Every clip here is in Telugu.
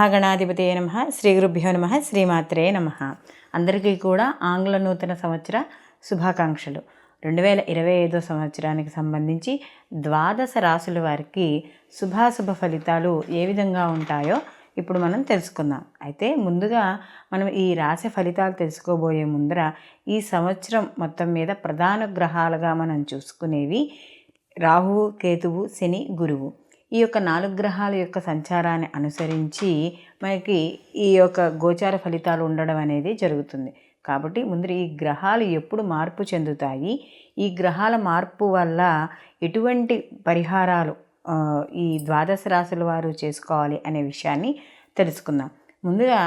మహాగణాధిపతే నమ. శ్రీ గురుభ్యో నమ. శ్రీమాత్రే నమ. అందరికీ కూడా ఆంగ్ల నూతన సంవత్సర శుభాకాంక్షలు. రెండు వేల ఇరవై ఐదో సంవత్సరానికి సంబంధించి ద్వాదశ రాసుల వారికి శుభాశుభ ఫలితాలు ఏ విధంగా ఉంటాయో ఇప్పుడు మనం తెలుసుకుందాం. అయితే ముందుగా మనం ఈ రాశి ఫలితాలు తెలుసుకోబోయే ముందర ఈ సంవత్సరం మొత్తం మీద ప్రధాన గ్రహాలుగా మనం చూసుకునేవి రాహువు కేతువు శని గురువు. ఈ యొక్క నాలుగు గ్రహాల యొక్క సంచారాన్ని అనుసరించి మనకి ఈ యొక్క గోచార ఫలితాలు ఉండడం అనేది జరుగుతుంది. కాబట్టి ముందు ఈ గ్రహాలు ఎప్పుడు మార్పు చెందుతాయి? ఈ గ్రహాల మార్పు వల్ల ఎటువంటి పరిహారాలు ఈ ద్వాదశ రాశుల వారు చేసుకోవాలి అనే విషయాన్ని తెలుసుకుందాం. ముందుగా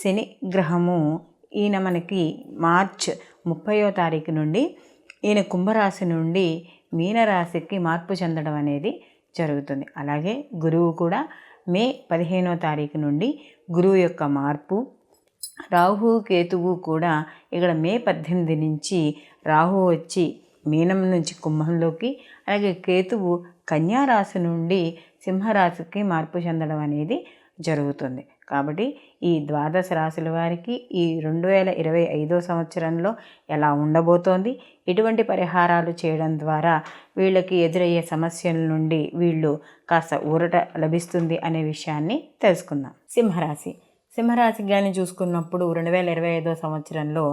శని గ్రహము ఈయన మనకి మార్చ్ ముప్పయో తారీఖు నుండి ఈయన కుంభరాశి నుండి మీనరాశికి మార్పు చెందడం అనేది జరుగుతుంది. అలాగే గురువు కూడా మే పదిహేనో తారీఖు నుండి గురువు యొక్క మార్పు రాహు కేతువు కూడా ఇక్కడ మే పద్దెనిమిది నుంచి రాహు వచ్చి మీనం నుంచి కుంభంలోకి అలాగే కేతువు కన్యారాశి నుండి సింహరాశికి మార్పు చెందడం అనేది జరుగుతుంది. కాబట్టి ఈ ద్వాదశ రాశుల వారికి ఈ రెండు వేల ఇరవై ఐదో సంవత్సరంలో ఎలా ఉండబోతోంది? ఇటువంటి పరిహారాలు చేయడం ద్వారా వీళ్ళకి ఎదురయ్యే సమస్యల నుండి వీళ్ళు కాస్త ఊరట లభిస్తుంది అనే విషయాన్ని తెలుసుకుందాం. సింహరాశి. సింహరాశి కానీ చూసుకున్నప్పుడు రెండు వేల ఇరవై ఐదో సంవత్సరంలో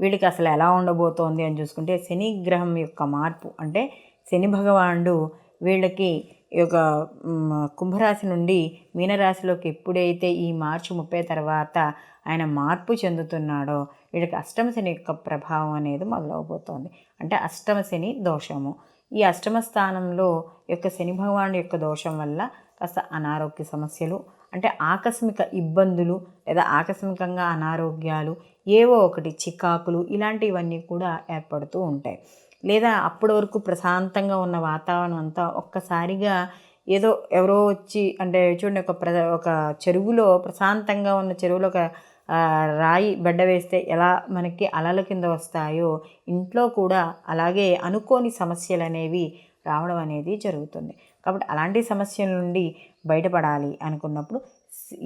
వీళ్ళకి అసలు ఎలా ఉండబోతోంది అని చూసుకుంటే శని గ్రహం యొక్క మార్పు అంటే శని భగవానుడు వీళ్ళకి యొక్క కుంభరాశి నుండి మీనరాశిలోకి ఎప్పుడైతే ఈ మార్చి ముప్పై తర్వాత ఆయన మార్పు చెందుతున్నాడో వీడికి అష్టమ శని యొక్క ప్రభావం అనేది మొదలవబోతోంది. అంటే అష్టమ శని దోషము. ఈ అష్టమ స్థానంలో యొక్క శని భగవానుడి యొక్క దోషం వల్ల కాస్త అనారోగ్య సమస్యలు అంటే ఆకస్మిక ఇబ్బందులు లేదా ఆకస్మికంగా అనారోగ్యాలు ఏవో ఒకటి చికాకులు ఇలాంటివన్నీ కూడా ఏర్పడుతూ ఉంటాయి. లేదా అప్పటి వరకు ప్రశాంతంగా ఉన్న వాతావరణం అంతా ఒక్కసారిగా ఏదో ఎవరో వచ్చి అంటే చూడండి ఒక ప్ర ఒక చెరువులో ప్రశాంతంగా ఉన్న చెరువులో ఒక రాయి బెడ్డ వేస్తే ఎలా మనకి అలల కింద వస్తాయో ఇంట్లో కూడా అలాగే అనుకోని సమస్యలు అనేవి రావడం అనేది జరుగుతుంది. కాబట్టి అలాంటి సమస్యల నుండి బయటపడాలి అనుకున్నప్పుడు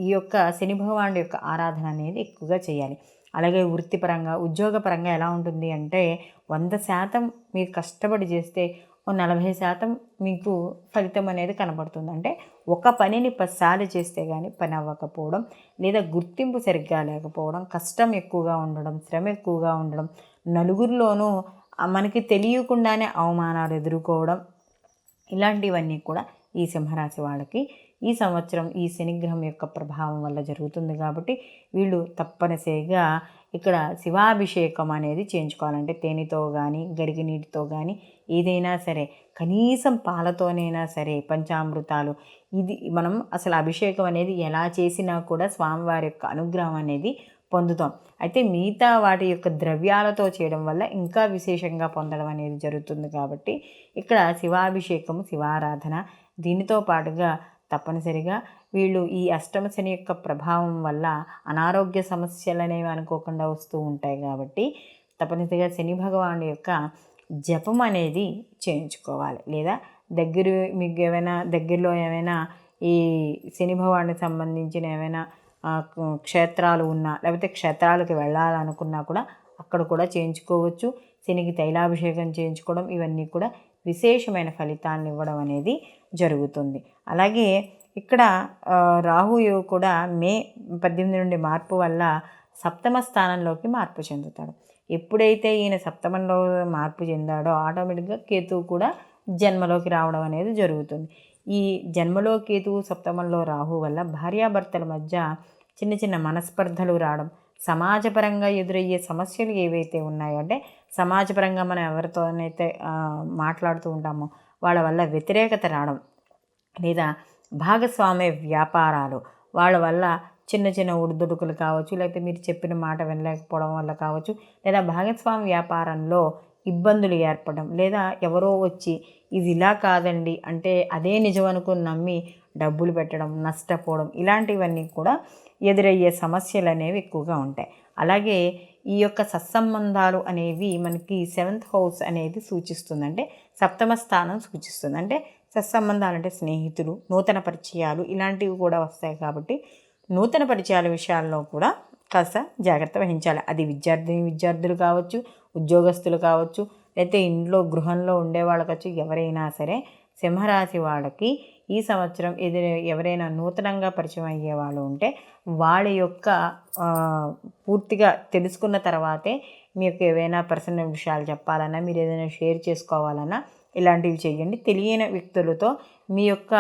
ఈ యొక్క శని భగవానుడి యొక్క ఆరాధన అనేది ఎక్కువగా చేయాలి. అలాగే వృత్తిపరంగా ఉద్యోగపరంగా ఎలా ఉంటుంది అంటే వంద శాతం మీరు కష్టపడి చేస్తే ఓ నలభై శాతం మీకు ఫలితం అనేది కనబడుతుంది. అంటే ఒక పనిని పదిసార్లు చేస్తే కానీ పని అవ్వకపోవడం లేదా గుర్తింపు సరిగ్గా లేకపోవడం కష్టం ఎక్కువగా ఉండడం శ్రమ ఎక్కువగా ఉండడం నలుగురిలోనూ మనకి తెలియకుండానే అవమానాలు ఎదుర్కోవడం ఇలాంటివన్నీ కూడా ఈ సింహరాశి వాళ్ళకి ఈ సంవత్సరం ఈ శనిగ్రహం యొక్క ప్రభావం వల్ల జరుగుతుంది కాబట్టి వీళ్ళు తప్పనిసరిగా ఇక్కడ శివాభిషేకం అనేది చేయించుకోవాలంటే తేనెతో కానీ గరిగి నీటితో కానీ ఏదైనా సరే కనీసం పాలతోనైనా సరే పంచామృతాలు ఇది మనం అసలు అభిషేకం అనేది ఎలా చేసినా కూడా స్వామివారి యొక్క అనుగ్రహం అనేది పొందుతాం. అయితే మిగతా వాటి యొక్క ద్రవ్యాలతో చేయడం వల్ల ఇంకా విశేషంగా పొందడం అనేది జరుగుతుంది కాబట్టి ఇక్కడ శివాభిషేకము శివారాధన దీనితో పాటుగా తప్పనిసరిగా వీళ్ళు ఈ అష్టమ శని యొక్క ప్రభావం వల్ల అనారోగ్య సమస్యలు అనేవి అనుకోకుండా వస్తూ ఉంటాయి కాబట్టి తప్పనిసరిగా శని భగవాను యొక్క జపం అనేది చేయించుకోవాలి. లేదా దగ్గర మీకు ఏమైనా దగ్గరలో ఏమైనా ఈ శని భగవానికి సంబంధించిన ఏమైనా క్షేత్రాలు ఉన్నా లేకపోతే క్షేత్రాలకు వెళ్ళాలనుకున్నా కూడా అక్కడ కూడా చేయించుకోవచ్చు. శనికి తైలాభిషేకం చేయించుకోవడం ఇవన్నీ కూడా విశేషమైన ఫలితాలను ఇవ్వడం అనేది జరుగుతుంది. అలాగే ఇక్కడ ఆ, రాహువు కూడా మే పద్దెనిమిది నుండి మార్పు వల్ల సప్తమ స్థానంలోకి మార్పు చెందుతాడు. ఎప్పుడైతే ఈయన సప్తమంలో మార్పు చెందాడో ఆటోమేటిక్గా కేతువు కూడా జన్మలోకి రావడం అనేది జరుగుతుంది. ఈ జన్మలో కేతువు సప్తమంలో రాహు వల్ల భార్యాభర్తల మధ్య చిన్న చిన్న మనస్పర్ధలు రావడం సమాజపరంగా ఎదురయ్యే సమస్యలు ఏవైతే ఉన్నాయో అంటే సమాజపరంగా మనం ఎవరితోనైతే మాట్లాడుతూ ఉంటామో వాళ్ళ వల్ల వ్యతిరేకత రావడం లేదా భాగస్వామ్య వ్యాపారాలు వాళ్ళ వల్ల చిన్న చిన్న ఉడుదుడుకులు కావచ్చు లేకపోతే మీరు చెప్పిన మాట వినలేకపోవడం వల్ల కావచ్చు లేదా భాగస్వామ్య వ్యాపారంలో ఇబ్బందులు ఏర్పడడం లేదా ఎవరో వచ్చి ఇది ఇలా కాదండి అంటే అదే నిజం అనుకుని నమ్మి డబ్బులు పెట్టడం నష్టపోవడం ఇలాంటివన్నీ కూడా ఎదురయ్యే సమస్యలు అనేవి ఎక్కువగా ఉంటాయి. అలాగే ఈ యొక్క సత్సంబంధాలు అనేవి మనకి సెవెంత్ హౌస్ అనేది సూచిస్తుంది అంటే సప్తమ స్థానం సూచిస్తుంది. అంటే సత్సంబంధాలు అంటే స్నేహితులు నూతన పరిచయాలు ఇలాంటివి కూడా వస్తాయి కాబట్టి నూతన పరిచయాల విషయాల్లో కూడా కాస్త జాగ్రత్త వహించాలి. అది విద్యార్థిని విద్యార్థులు కావచ్చు ఉద్యోగస్తులు కావచ్చు లేకపోతే ఇంట్లో గృహంలో ఉండే వాళ్ళకొచ్చి ఎవరైనా సరే సింహరాశి వాళ్ళకి ఈ సంవత్సరం ఎదు ఎవరైనా నూతనంగా పరిచయం అయ్యే వాళ్ళు ఉంటే వాళ్ళ యొక్క పూర్తిగా తెలుసుకున్న తర్వాతే మీకు ఏవైనా పర్సనల్ విషయాలు చెప్పాలన్నా మీరు ఏదైనా షేర్ చేసుకోవాలన్నా ఇలాంటివి చేయండి. తెలియని వ్యక్తులతో మీ యొక్క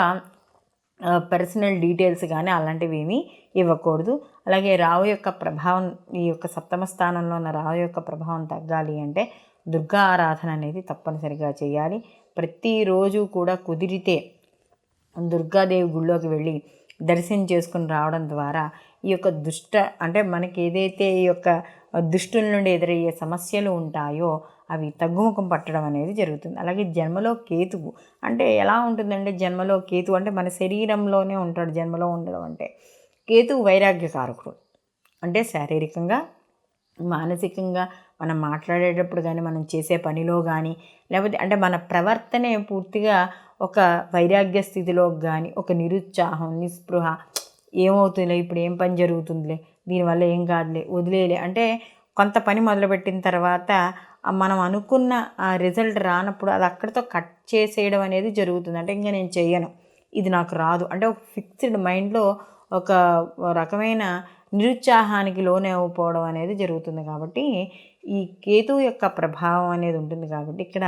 పర్సనల్ డీటెయిల్స్ కానీ అలాంటివి ఏమీ ఇవ్వకూడదు. అలాగే రావు యొక్క ప్రభావం ఈ యొక్క సప్తమ స్థానంలో ఉన్న రావు యొక్క ప్రభావం తగ్గాలి అంటే దుర్గా ఆరాధన అనేది తప్పనిసరిగా చేయాలి. ప్రతిరోజు కూడా కుదిరితే దుర్గాదేవి గుళ్ళోకి వెళ్ళి దర్శనం చేసుకుని రావడం ద్వారా ఈ యొక్క దుష్ట అంటే మనకి ఏదైతే ఈ యొక్క దుష్టుల నుండి ఎదురయ్యే సమస్యలు ఉంటాయో అవి తగ్గుముఖం పట్టడం అనేది జరుగుతుంది. అలాగే జన్మలో కేతువు అంటే ఎలా ఉంటుందంటే జన్మలో కేతు అంటే మన శరీరంలోనే ఉంటాడు జన్మలో ఉండడం అంటే. కేతువు వైరాగ్యకారకుడు. అంటే శారీరకంగా మానసికంగా మనం మాట్లాడేటప్పుడు కానీ మనం చేసే పనిలో కానీ లేకపోతే అంటే మన ప్రవర్తనే పూర్తిగా ఒక వైరాగ్య స్థితిలో కానీ ఒక నిరుత్సాహం నిస్పృహ ఏమవుతుందిలే ఇప్పుడు ఏం పని జరుగుతుందిలే దీనివల్ల ఏం కాదులే వదిలేలే అంటే కొంత పని మొదలుపెట్టిన తర్వాత మనం అనుకున్న ఆ రిజల్ట్ రానప్పుడు అది అక్కడితో కట్ చేసేయడం అనేది జరుగుతుంది. అంటే ఇంకా నేను చేయను ఇది నాకు రాదు. అంటే ఒక ఫిక్స్డ్ మైండ్లో ఒక రకమైన నిరుత్సాహానికి లోనే అవ్వకపోవడం అనేది జరుగుతుంది కాబట్టి ఈ కేతు యొక్క ప్రభావం అనేది ఉంటుంది కాబట్టి ఇక్కడ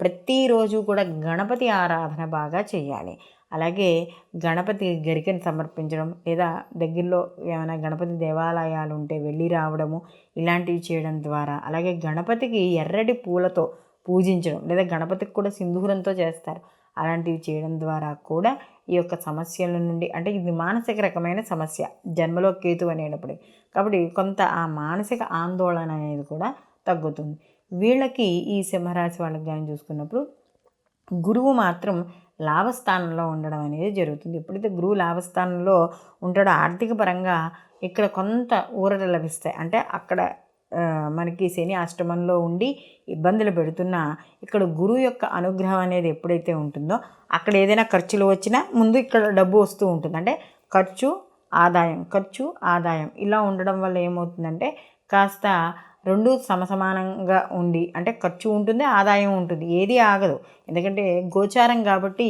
ప్రతిరోజు కూడా గణపతి ఆరాధన బాగా చేయాలి. అలాగే గణపతి గరికని సమర్పించడం లేదా దగ్గరలో ఏమైనా గణపతి దేవాలయాలు ఉంటే వెళ్ళి రావడము ఇలాంటివి చేయడం ద్వారా అలాగే గణపతికి ఎర్రటి పూలతో పూజించడం లేదా గణపతికి కూడా సింధూరంతో చేస్తారు. అలాంటివి చేయడం ద్వారా కూడా ఈ యొక్క సమస్యల నుండి అంటే ఇది మానసిక రకమైన సమస్య జన్మలో కేతు అనేటప్పుడు. కాబట్టి కొంత ఆ మానసిక ఆందోళన అనేది కూడా తగ్గుతుంది. వీళ్ళకి ఈ సింహరాశి వాళ్ళకి కానీ చూసుకున్నప్పుడు గురువు మాత్రం లాభస్థానంలో ఉండడం అనేది జరుగుతుంది. ఎప్పుడైతే గురువు లాభస్థానంలో ఉంటాడో ఆర్థిక పరంగా ఇక్కడ కొంత ఊరట లభిస్తాయి. అంటే అక్కడ మనకి శని అష్టమంలో ఉండి ఇబ్బందులు పెడుతున్నా ఇక్కడ గురువు యొక్క అనుగ్రహం అనేది ఎప్పుడైతే ఉంటుందో అక్కడ ఏదైనా ఖర్చులు వచ్చినా ముందు ఇక్కడ డబ్బు వస్తూ ఉంటుంది. అంటే ఖర్చు ఆదాయం ఖర్చు ఆదాయం ఇలా ఉండడం వల్ల ఏమవుతుందంటే కాస్త రెండు సమసమానంగా ఉండి అంటే ఖర్చు ఉంటుంది ఆదాయం ఉంటుంది ఏది ఆగదు. ఎందుకంటే గోచారం కాబట్టి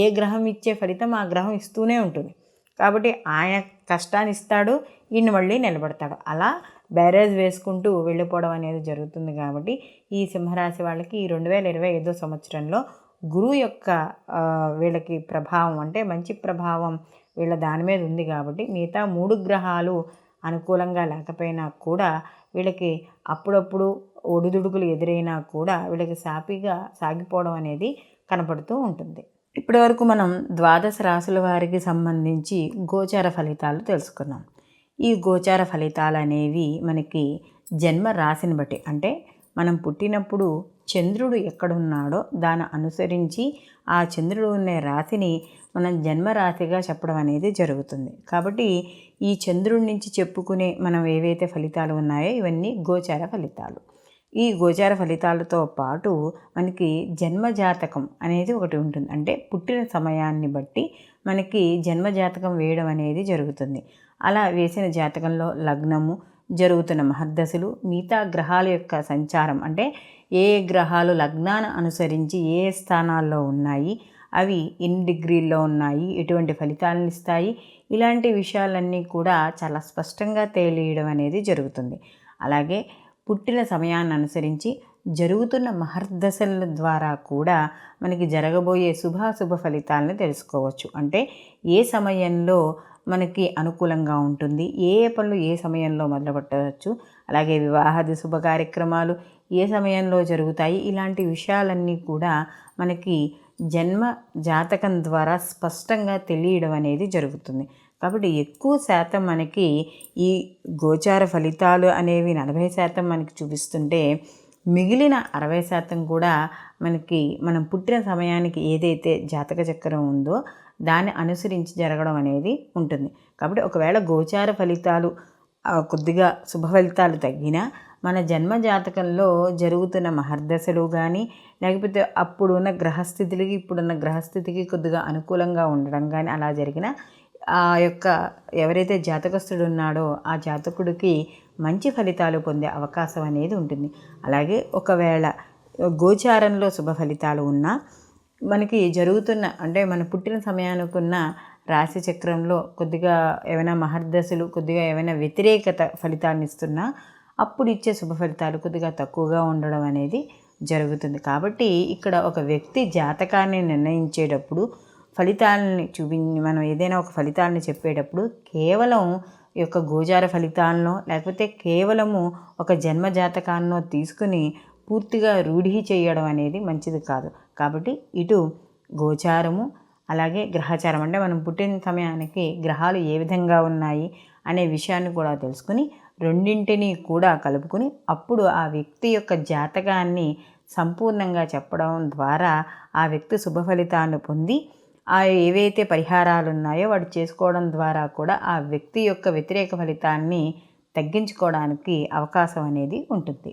ఏ గ్రహం ఇచ్చే ఫలితం ఆ గ్రహం ఇస్తూనే ఉంటుంది. కాబట్టి ఆయన కష్టాన్ని ఇస్తాడు ఈయన మళ్ళీ నిలబడతాడు. అలా బ్యారేజ్ వేసుకుంటూ వెళ్ళిపోవడం అనేది జరుగుతుంది కాబట్టి ఈ సింహరాశి వాళ్ళకి ఈ రెండు వేల ఇరవై ఐదో సంవత్సరంలో గురువు యొక్క వీళ్ళకి ప్రభావం అంటే మంచి ప్రభావం వీళ్ళ దాని మీద ఉంది కాబట్టి మిగతా మూడు గ్రహాలు అనుకూలంగా లేకపోయినా కూడా వీళ్ళకి అప్పుడప్పుడు ఒడిదుడుకులు ఎదురైనా కూడా వీళ్ళకి సాపిగా సాగిపోవడం అనేది కనపడుతూ ఉంటుంది. ఇప్పటివరకు మనం ద్వాదశ రాసుల వారికి సంబంధించి గోచార ఫలితాలు తెలుసుకున్నాం. ఈ గోచార ఫలితాలు అనేవి మనకి జన్మ రాశిని బట్టి అంటే మనం పుట్టినప్పుడు చంద్రుడు ఎక్కడున్నాడో దాన్ని అనుసరించి ఆ చంద్రుడు ఉన్న రాశిని మనం జన్మరాశిగా చెప్పడం అనేది జరుగుతుంది. కాబట్టి ఈ చంద్రుడి నుంచి చెప్పుకునే మనం ఏవైతే ఫలితాలు ఉన్నాయో ఇవన్నీ గోచార ఫలితాలు. ఈ గోచార ఫలితాలతో పాటు మనకి జన్మజాతకం అనేది ఒకటి ఉంటుంది. అంటే పుట్టిన సమయాన్ని బట్టి మనకి జన్మజాతకం వేయడం అనేది జరుగుతుంది. అలా వేసిన జాతకంలో లగ్నము జరుగుతున్న మహర్దశలు మిగతా గ్రహాల యొక్క సంచారం అంటే ఏ గ్రహాలు లగ్నాన్ని అనుసరించి ఏ స్థానాల్లో ఉన్నాయి అవి ఎన్ని డిగ్రీల్లో ఉన్నాయి ఎటువంటి ఫలితాలను ఇస్తాయి ఇలాంటి విషయాలన్నీ కూడా చాలా స్పష్టంగా తేలియడం అనేది జరుగుతుంది. అలాగే పుట్టిన సమయాన్ని అనుసరించి జరుగుతున్న మహర్దశల ద్వారా కూడా మనకి జరగబోయే శుభాశుభ ఫలితాలను తెలుసుకోవచ్చు. అంటే ఏ సమయంలో మనకి అనుకూలంగా ఉంటుంది. ఏ పనులు ఏ సమయంలో మొదలుపెట్టవచ్చు? అలాగే వివాహాది శుభ కార్యక్రమాలు ఏ సమయంలో జరుగుతాయి? ఇలాంటి విషయాలన్నీ కూడా మనకి జన్మ జాతకం ద్వారా స్పష్టంగా తెలియడం అనేది జరుగుతుంది. కాబట్టి ఎక్కువ శాతం మనకి ఈ గోచార ఫలితాలు అనేవి నలభై శాతం మనకి చూపిస్తుంటే మిగిలిన అరవై శాతం కూడా మనకి మనం పుట్టిన సమయానికి ఏదైతే జాతక చక్రం ఉందో దాన్ని అనుసరించి జరగడం అనేది ఉంటుంది. కాబట్టి ఒకవేళ గోచార ఫలితాలు కొద్దిగా శుభ ఫలితాలు తగ్గినా మన జన్మ జాతకంలో జరుగుతున్న మహర్దశలు కానీ లేకపోతే అప్పుడున్న గ్రహస్థితులకి ఇప్పుడున్న గ్రహస్థితికి కొద్దిగా అనుకూలంగా ఉండడం కానీ అలా జరిగిన ఆ యొక్క ఎవరైతే జాతకస్తుడు ఉన్నాడో ఆ జాతకుడికి మంచి ఫలితాలు పొందే అవకాశం అనేది ఉంటుంది. అలాగే ఒకవేళ గోచారంలో శుభ ఫలితాలు ఉన్నా మనకి జరుగుతున్న అంటే మన పుట్టిన సమయానికున్న రాశి చక్రంలో కొద్దిగా ఏమైనా మహర్దశలు కొద్దిగా ఏమైనా వ్యతిరేకత ఫలితాన్ని ఇస్తున్నా అప్పుడు ఇచ్చే శుభ ఫలితాలు కొద్దిగా తక్కువగా ఉండడం అనేది జరుగుతుంది. కాబట్టి ఇక్కడ ఒక వ్యక్తి జాతకాన్ని నిర్ణయించేటప్పుడు ఫలితాలని చూపి మనం ఏదైనా ఒక ఫలితాలను చెప్పేటప్పుడు కేవలం ఈ యొక్క గోచార ఫలితాలను లేకపోతే కేవలము ఒక జన్మ జాతకాన్నో తీసుకుని పూర్తిగా రూఢి చేయడం అనేది మంచిది కాదు. కాబట్టి ఇటు గోచారము అలాగే గ్రహచారం అంటే మనం పుట్టిన సమయానికి గ్రహాలు ఏ విధంగా ఉన్నాయి అనే విషయాన్ని కూడా తెలుసుకుని రెండింటిని కూడా కలుపుకుని అప్పుడు ఆ వ్యక్తి యొక్క జాతకాన్ని సంపూర్ణంగా చెప్పడం ద్వారా ఆ వ్యక్తి శుభ ఫలితాన్ని పొంది ఆ ఏవైతే పరిహారాలు ఉన్నాయో వాడు చేసుకోవడం ద్వారా కూడా ఆ వ్యక్తి యొక్క వ్యతిరేక ఫలితాన్ని తగ్గించుకోవడానికి అవకాశం అనేది ఉంటుంది.